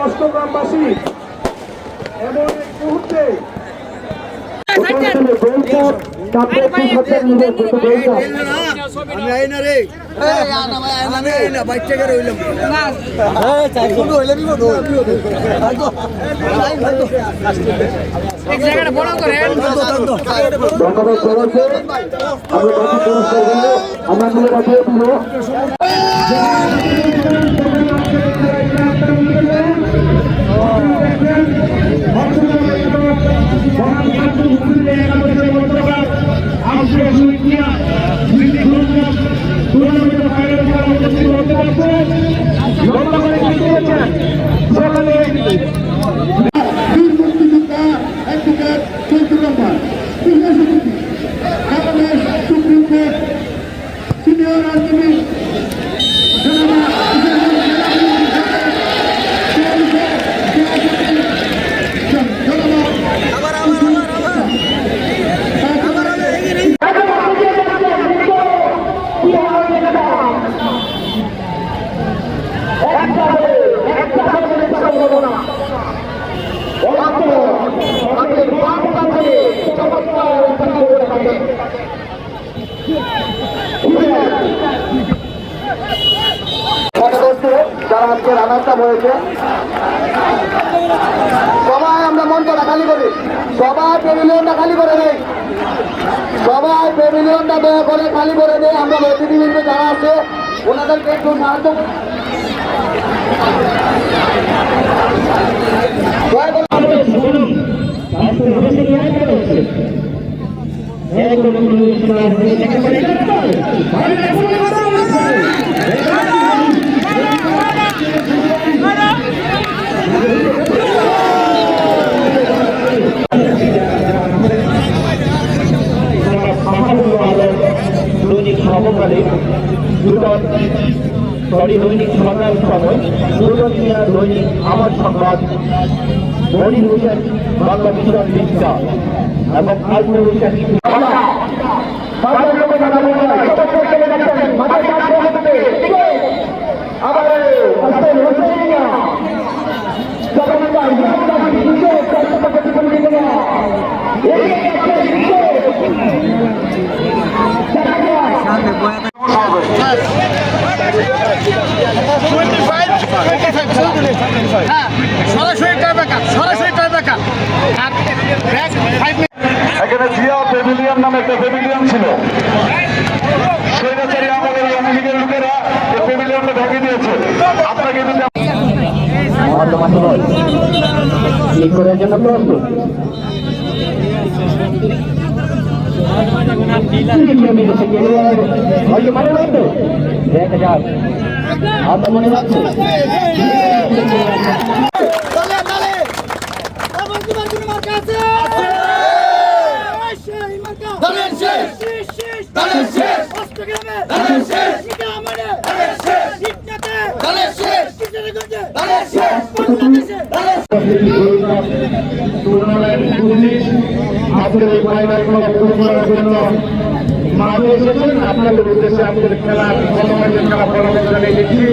অষ্টগ্রামবাসী এমন এক মুহূর্তে আমি আই না রে আমি আই না বাইক থেকে রইলাম ধন্যবাদ সবাইকে আমরা বাকি পুরস্কার জন্য আমরা মিলে রাখিয়ে দিব সকালে বীর মুক্তিযোদ্ধা advocate Chowdhury Rahman Bangladesh Supreme Court senior আইনজীবী যারা আজকে রানার কাপ হয়েছে। সবাই আমরা মঞ্চটা খালি করি। সবাই প্যাভিলিয়নটা খালি করে দেই। সবাই প্যাভিলিয়নটা দয়া করে খালি করে দেয় আমরা অতিথিবৃন্দ যারা আছে, ওনাদেরকে একটু সাহায্য দয়া দৈনিক সমকালে নূতন সরি দৈনিক সমাচার সময় নূতন মিয়া দৈনিক আমার সংবাদ মনির হোসেন বাংলা মিশন বিদ্যা প্যাভিলিয়ন নামে একটা প্যাভিলিয়ন ছিল। স্বৈরাচারী আমাদের আওয়ামী লীগের লোকেরা এই প্যাভিলিয়নটা ঢেকে দিয়েছে। আপনাকে মনে রাখতো দেখা যাক আপনার মনে রাখতো টুর্নামেন্ট পুলিশ আজকের এই ফাইনালগুলো পূরণ করার জন্য মাঠে এসেছেন আপনাদের উদ্দেশ্যে আমাদের ফলাফলের খেলা ফলাফল জানিয়ে দিচ্ছি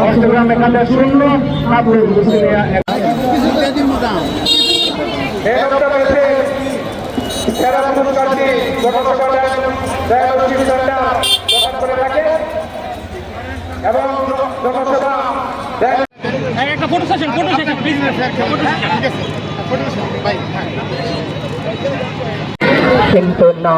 অষ্টগ্রাম এখানে শূন্য কাপড় হুসেনিয়া সেরা পুরস্কারটি জনসভায় দয়ালক্ষ্মী সরকার প্রদান করে থাকে এবং জনসভা একটা photo session photo session please photo session ঠিক আছে ফটো সেশন বাই কিন্তু না।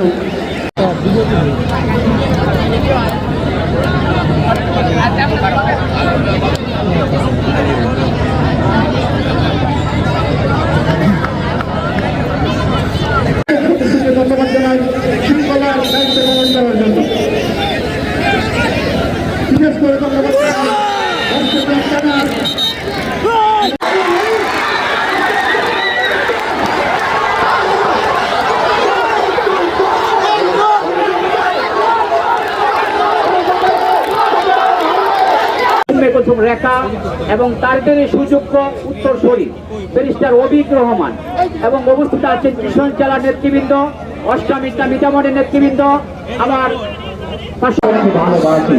ಬಂದು রেখা এবং তার জন্য সুযোগ্য উত্তরসূরি ব্যারিস্টার অবিক রহমান। এবং উপস্থিত আছেন কৃষ্ণ জেলা নেতৃবৃন্দ অষ্টম ইসলাম মিটামনের নেতৃবৃন্দ আমার পাশে ভালোবাসি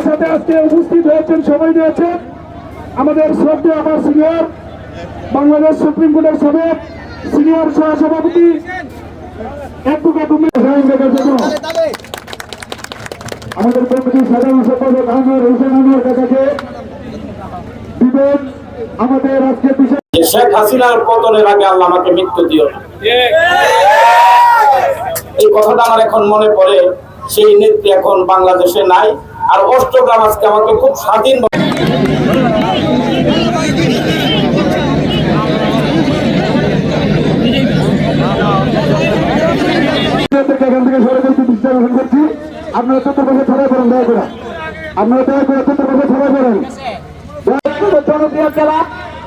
আমাদের সাথে আজকে উপস্থিত হয়েছেন সবাই রয়েছেন আমাদের শ্রদ্ধা আমার সিনিয়র বাংলাদেশ সুপ্রিম কোর্টের সাবেক সিনিয়র সহসভাপতি আমাদের কমিটির সাধারণ সম্পাদক আনোয়ার হোসেন আনোয়ার কাকাকে দিবেন আমাদের আজকে বিশেষ শেখ হাসিনার পতনের আগে আল্লাহ আমাকে মৃত্যু দিও এই কথাটা আমার এখন মনে পড়ে, সেই নেত্রী এখন বাংলাদেশে নাই। আর অষ্টগ্রাম আজকে আমাকে খুব স্বাধীন এখান থেকে সরে যেতে দৃষ্টি আকর্ষণ করছি। আপনারা চতুর্পাশে ছড়াই পড়েন দয়া করে। আপনারা দয়া করে চতুর্পাশে ছড়াই পড়েন। জনপ্রিয় খেলা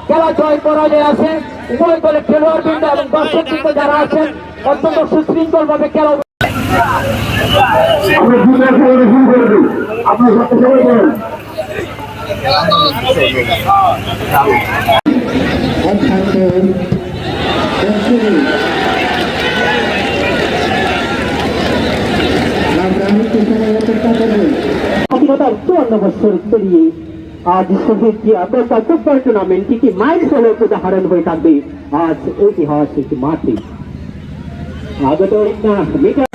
খেলা জয় পরাজয় আছে। উভয় দলে খেলোয়াড় বৃন্দ এবং দর্শক বৃন্দ যারা আছেন অত্যন্ত সুশৃঙ্খল ভাবে খেলা আমরা দুটো খেলা শুরু করে দিই। আপনার সাথে সবাই করেন স্বাধীনতার চুয়ান্ন বছর পেরিয়ে আজ শহীদ জিয়া প্রত্যেক ফুটবল টুর্নামেন্ট কি মাইল ফলে উদাহরণ হয়ে থাকবে আজ ঐতিহাসিক মাঠে আগত না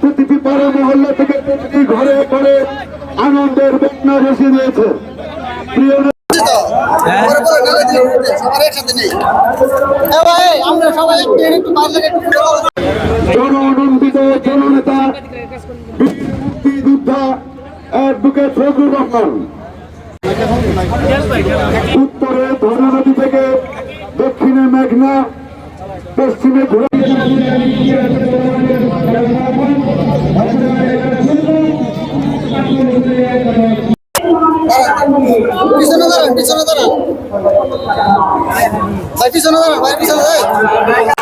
প্রতিটি পাড়া মহল্লা থেকে প্রতিটি ঘরে ঘরে আনন্দের বেদনা ভেসে দিয়েছে। প্রিয় ফুটে বলো। জনআনন্দিত জননেতা যোদ্ধা অ্যাডভোকেট ফজলুর রহমান। উত্তরে ধর্মা নদী থেকে দক্ষিণে মেঘনা পশ্চিমে পিছনে দাঁড়ান পিছনে দাঁড়ান। পিছনে দাঁড়ান পিছনে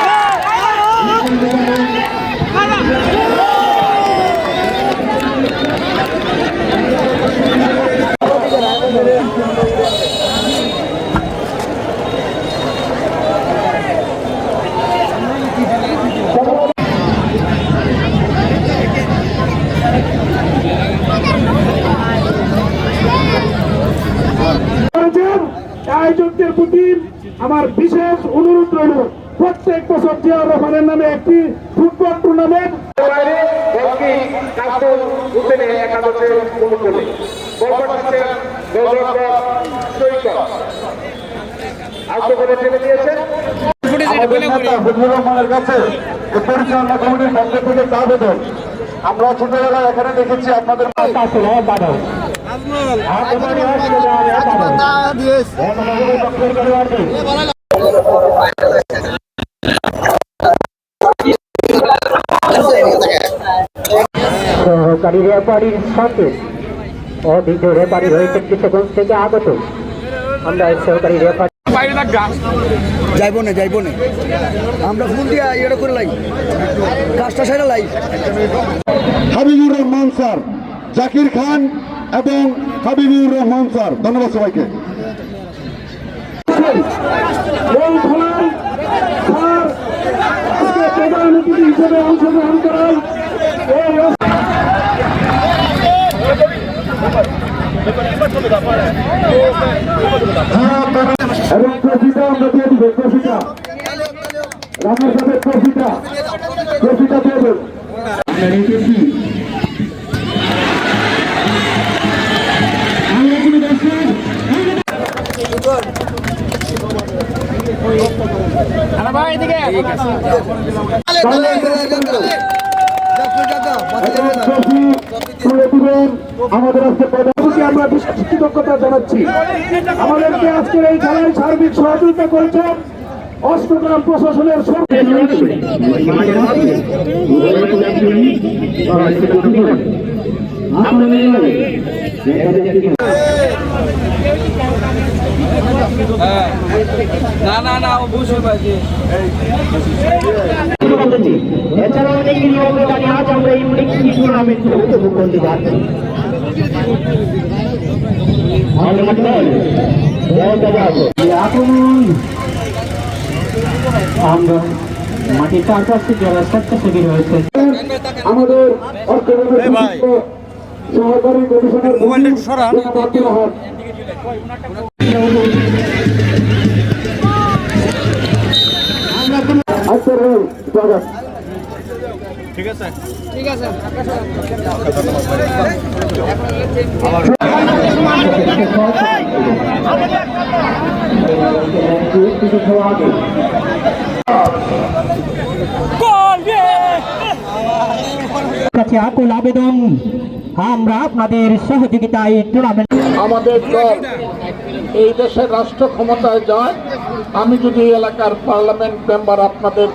নামে একটি ফুটবল টুর্নামেন্ট। আমরা ছোটবেলায় এখানে দেখেছি আপনাদের সহকারী রেফারির সাথে অভিজ্ঞ রেফারি রয়েছেন কিশোরগঞ্জ থেকে আগত। আমরা সহকারী রেফারি যাইবো না যাইবো না। আমরা ফোন দিয়া এটা করে লাই। কাজটা সেটা লাই। হাবিবুর রহমান স্যার জাকির খান এবং হাবিবুর রহমান স্যার। ধন্যবাদ সবাইকে। আমাদের আজকে প্রধানমন্ত্রী আমরা বিশেষ কৃতজ্ঞতা জানাচ্ছি আমাদেরকে আজকের এই খেলায় সার্বিক সহযোগিতা করেছেন অষ্টগ্রাম প্রশাসনের সর্ব এছাড়াও অনেক নিয়ম জানি আজ আমরা এই মিক্সি উপভোগ করতে যাচ্ছি আমরা মাটির চারপাশে যারা স্বেচ্ছাসেবী রয়েছে আমাদের সহকারী কমিশনার রোল কাছে আকুল আবেদন। আমরা আপনাদের সহযোগিতায় টুর্নামেন্ট আমাদের এই দেশের রাষ্ট্র ক্ষমতায় যায় আমি যদি এলাকার পার্লামেন্ট মেম্বার আপনাদের